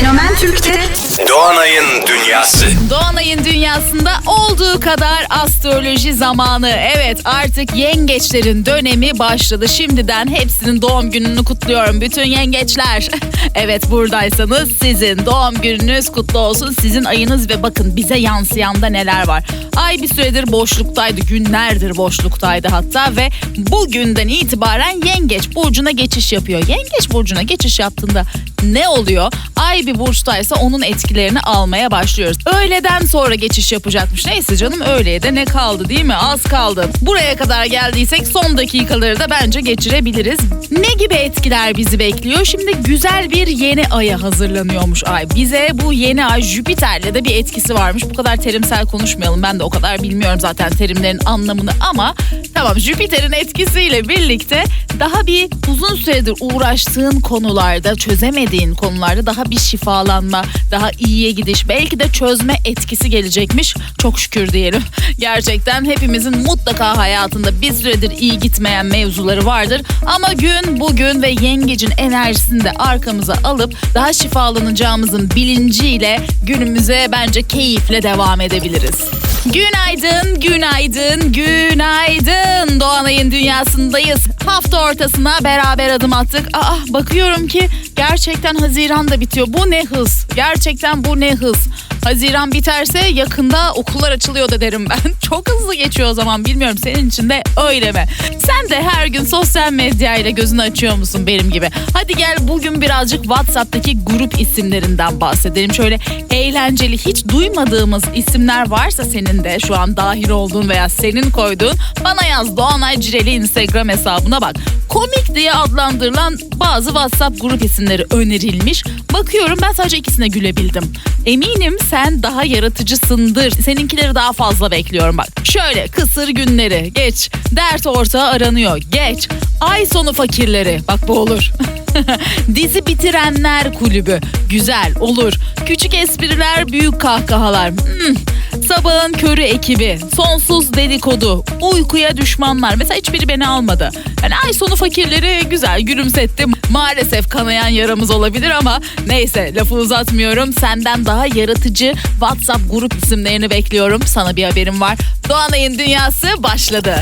Fenomen Türk'te Doğanay'ın Dünyası Doğanay'ın dünyasında olduğu kadar astroloji zamanı. Evet artık yengeçlerin dönemi başladı. Şimdiden hepsinin doğum gününü kutluyorum. Bütün yengeçler. evet buradaysanız sizin doğum gününüz kutlu olsun. Sizin ayınız ve bakın bize yansıyan da neler var. Ay bir süredir boşluktaydı. Günlerdir boşluktaydı hatta ve bugünden itibaren yengeç burcuna geçiş yapıyor. Yengeç burcuna geçiş yaptığında ne oluyor? Ay bir burçtaysa onun etkilerini almaya başlıyoruz. Öğleden sonra geçiş yapacakmış. Neyse canım öğleye de ne kaldı değil mi? Az kaldı. Buraya kadar geldiysek son dakikaları da bence geçirebiliriz. Ne gibi etkiler bizi bekliyor? Şimdi güzel bir yeni aya hazırlanıyormuş ay. Bize bu yeni ay Jüpiter'le de bir etkisi varmış. Bu kadar terimsel konuşmayalım. Ben de o kadar bilmiyorum zaten terimlerin anlamını ama tamam Jüpiter'in etkisiyle birlikte daha bir uzun süredir uğraştığın konularda, çözemediğin konularda daha bir şifalanma, daha iyiye gidiş, belki de çözme etkisi gelecekmiş. Çok şükür diyelim. Gerçekten hepimizin mutlaka hayatında bir süredir iyi gitmeyen mevzuları vardır. Ama gün bugün ve yengecin enerjisini de arkamıza alıp daha şifalanacağımızın bilinciyle günümüze bence keyifle devam edebiliriz. Günaydın, günaydın, günaydın. Doğanay'ın dünyasındayız. Hafta ortasına beraber adım attık. Aa bakıyorum ki gerçekten Haziran da bitiyor. Bu ne hız? Gerçekten bu ne hız? Haziran biterse yakında okullar açılıyor da derim ben. Çok hızlı geçiyor o zaman bilmiyorum senin için de öyle mi? Sen de her gün sosyal medya ile gözünü açıyor musun benim gibi? Hadi gel bugün birazcık WhatsApp'taki grup isimlerinden bahsedelim. Şöyle eğlenceli hiç duymadığımız isimler varsa senin de şu an dahil olduğun veya senin koyduğun bana yaz Doğanay Cireli Instagram hesabına bak. Komik diye adlandırılan bazı WhatsApp grup isimleri önerilmiş. Bakıyorum ben sadece ikisine gülebildim. Eminim sen daha yaratıcısındır. Seninkileri daha fazla bekliyorum bak. Şöyle kısır günleri geç. Dert ortağı aranıyor geç. Ay sonu fakirleri bak bu olur. Dizi bitirenler kulübü güzel olur. Küçük espriler büyük kahkahalar. Hmm. Sabahın körü ekibi, sonsuz dedikodu, uykuya düşmanlar. Mesela hiçbiri beni almadı. Yani ay sonu fakirleri güzel gülümsetti. Maalesef kanayan yaramız olabilir ama neyse lafı uzatmıyorum. Senden daha yaratıcı WhatsApp grup isimlerini bekliyorum. Sana bir haberim var. Doğanay'ın dünyası başladı.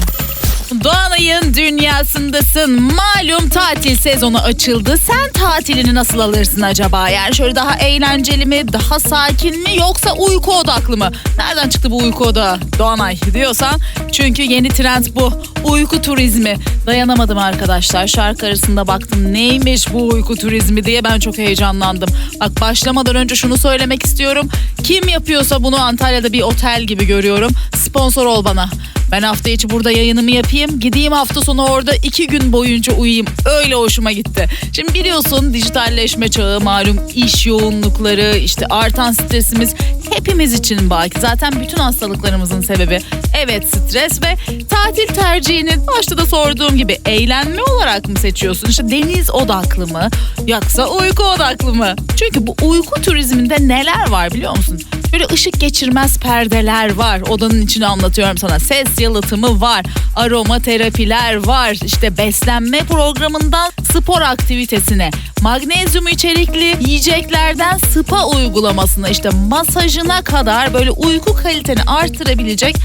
Doğanay'ın dünyasındasın. Malum tatil sezonu açıldı. Sen tatilini nasıl alırsın acaba? Yani şöyle daha eğlenceli mi, daha sakin mi yoksa uyku odaklı mı? Nereden çıktı bu uyku odağı Doğanay diyorsan? Çünkü yeni trend bu. Uyku turizmi. Dayanamadım arkadaşlar. Şarkı arasında baktım neymiş bu uyku turizmi diye ben çok heyecanlandım. Bak başlamadan önce şunu söylemek istiyorum. Kim yapıyorsa bunu Antalya'da bir otel gibi görüyorum. Sponsor ol bana. Ben hafta içi burada yayınımı yapayım. Gideyim hafta sonu orada iki gün boyunca uyuyayım. Öyle hoşuma gitti. Şimdi biliyorsun dijitalleşme çağı malum iş yoğunlukları işte artan stresimiz hepimiz için baki. Zaten bütün hastalıklarımızın sebebi evet stres ve tatil tercihini başta da sorduğum gibi eğlenme olarak mı seçiyorsun? İşte deniz odaklı mı yoksa uyku odaklı mı? Çünkü bu uyku turizminde neler var biliyor musun? Böyle ışık geçirmez perdeler var. Odanın içini anlatıyorum sana. Ses yalıtımı var. Aroma terapiler var. İşte beslenme programından spor aktivitesine. Magnezyum içerikli yiyeceklerden spa uygulamasına işte masajına kadar böyle uyku kaliteni artırabilecek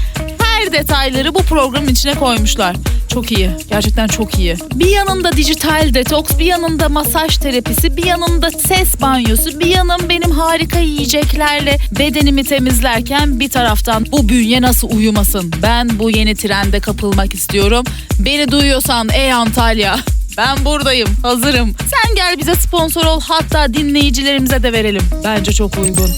her detayları bu programın içine koymuşlar. Çok iyi. Gerçekten çok iyi. Bir yanında dijital detoks, bir yanında masaj terapisi, bir yanında ses banyosu, bir yanım benim harika yiyeceklerle bedenimi temizlerken bir taraftan bu bünye nasıl uyumasın? Ben bu yeni trende kapılmak istiyorum. Beni duyuyorsan ey Antalya ben buradayım, hazırım. Sen gel bize sponsor ol, hatta dinleyicilerimize de verelim. Bence çok uygun.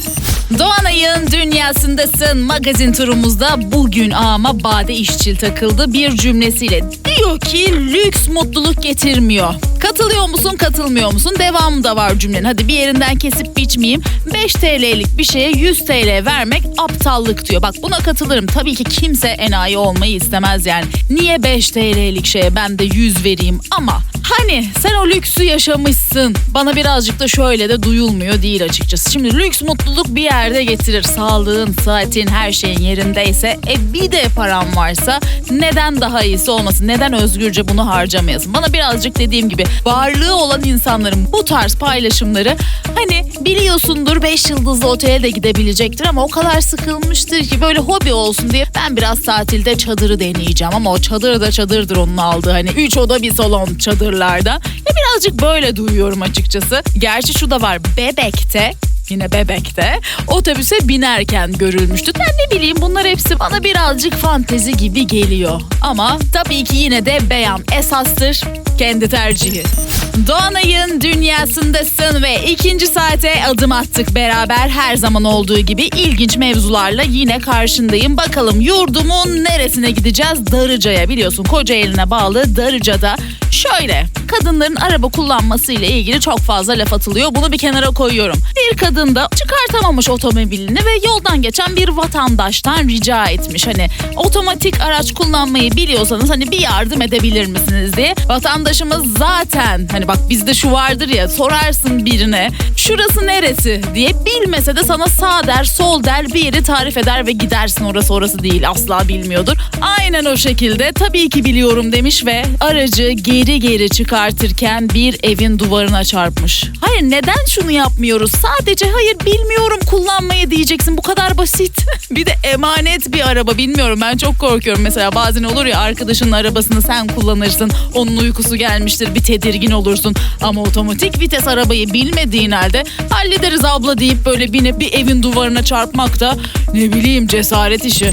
Doğanay'ın dünyasındasın. Magazin turumuzda bugün ama Bade İşçil takıldı bir cümlesiyle. Diyor ki lüks mutluluk getirmiyor. Katılıyor musun katılmıyor musun? Devamı da var cümlenin. Hadi bir yerinden kesip biçmeyeyim. 5 TL'lik bir şeye 100 TL vermek aptallık diyor. Bak buna katılırım. Tabii ki kimse enayi olmayı istemez yani. Niye 5 TL'lik şeye ben de 100 vereyim ama Hani sen o lüksü yaşamışsın. Bana birazcık da şöyle de duyulmuyor değil açıkçası. Şimdi lüks mutluluk bir yer yerde getirir. Sağlığın, saatin, her şeyin yerindeyse e bir de param varsa neden daha iyisi olmasın? Neden özgürce bunu harcamayasın? Bana birazcık dediğim gibi varlığı olan insanların bu tarz paylaşımları hani biliyorsundur 5 yıldızlı otele de gidebilecektir ama o kadar sıkılmıştır ki böyle hobi olsun diye ben biraz tatilde çadırı deneyeceğim ama o çadır da çadırdır onun aldığı hani 3 oda bir salon çadırlarda. Ya birazcık böyle duyuyorum açıkçası. Gerçi şu da var Bebek'te yine bebekte otobüse binerken görülmüştü. Ben ne bileyim bunlar hepsi bana birazcık fantezi gibi geliyor. Ama tabii ki yine de beyan esastır kendi tercihi. Doğanay'ın dünyasındasın ve ikinci saate adım attık beraber her zaman olduğu gibi ilginç mevzularla yine karşındayım. Bakalım yurdumun neresine gideceğiz? Darıca'ya biliyorsun Kocaeli'ne bağlı Darıca'da şöyle kadınların araba kullanması ile ilgili çok fazla laf atılıyor. Bunu bir kenara koyuyorum. Bir kadın da çıkartamamış otomobilini ve yoldan geçen bir vatandaştan rica etmiş. Hani otomatik araç kullanmayı biliyorsanız hani bir yardım edebilir misiniz diye. Vatandaşımız zaten hani bak bizde şu vardır ya sorarsın birine şurası neresi? diye bilmese de sana sağ der sol der bir yeri tarif eder ve gidersin. Orası orası değil asla bilmiyordur. Aynen o şekilde. Tabii ki biliyorum. demiş ve aracı geri geri çıkartırken bir evin duvarına çarpmış. Hayır neden şunu yapmıyoruz? Sadece hayır bilmiyorum kullanmayı diyeceksin. Bu kadar basit. bir de emanet bir araba. Bilmiyorum ben çok korkuyorum. Mesela bazen olur ya arkadaşının arabasını sen kullanırsın. Onun uykusu gelmiştir bir tedirgin olursun ama otomatik vites arabayı bilmediğin halde hallederiz abla deyip böyle binip bir evin duvarına çarpmak da ne bileyim cesaret işi.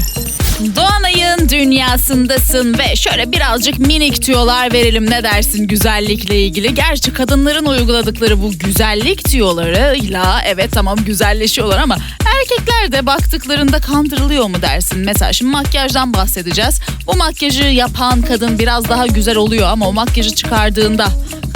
Doğanay'ın dünyasındasın ve şöyle birazcık minik tüyolar verelim ne dersin güzellikle ilgili. Gerçi kadınların uyguladıkları bu güzellik tüyolarıyla evet tamam güzelleşiyorlar ama erkekler de baktıklarında kandırılıyor mu dersin? Mesela şimdi makyajdan bahsedeceğiz. Bu makyajı yapan kadın biraz daha güzel oluyor ama o makyajı çıkardığında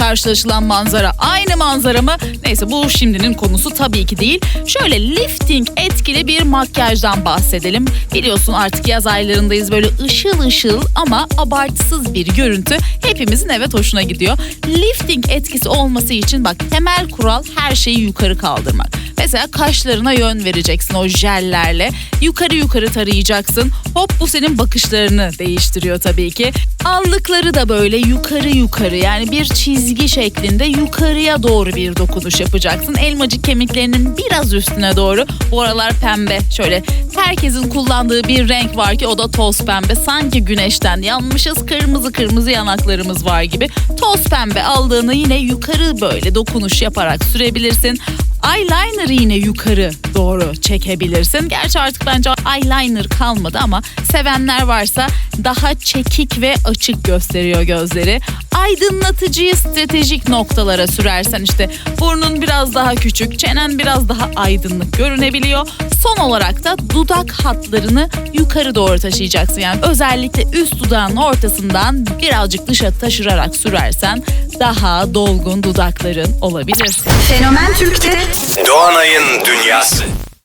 karşılaşılan manzara aynı manzara mı? Neyse bu şimdinin konusu tabii ki değil. Şöyle lifting etkili bir makyajdan bahsedelim. Biliyorsun artık yaz aylarındayız böyle ışıl ışıl ama abartısız bir görüntü hepimizin evet hoşuna gidiyor. Lifting etkisi olması için bak temel kural her şeyi yukarı kaldırmak. Mesela kaşlarına yön vereceksin o jellerle. Yukarı yukarı tarayacaksın. Hop bu senin bakışlarını değiştiriyor tabii ki. Allıkları da böyle yukarı yukarı yani bir çizgi şeklinde yukarıya doğru bir dokunuş yapacaksın. Elmacık kemiklerinin biraz üstüne doğru. Bu aralar pembe. Şöyle herkesin kullandığı bir renk var ki o da toz pembe. Sanki güneşten yanmışız kırmızı kırmızı yanaklarımız var gibi. Toz pembe aldığını yine yukarı böyle dokunuş yaparak sürebilirsin. Eyeliner'ı yine yukarı doğru çekebilirsin. Gerçi artık bence eyeliner kalmadı ama sevenler varsa daha çekik ve açık gösteriyor gözleri. Aydınlatıcıyı stratejik noktalara sürersen işte burnun biraz daha küçük, çenen biraz daha aydınlık görünebiliyor. Son olarak da dudak hatlarını yukarı doğru taşıyacaksın. Yani özellikle üst dudağın ortasından birazcık dışa taşırarak sürersen daha dolgun dudakların olabilir. Fenomen Türk'te Doğanay'ın dünyası.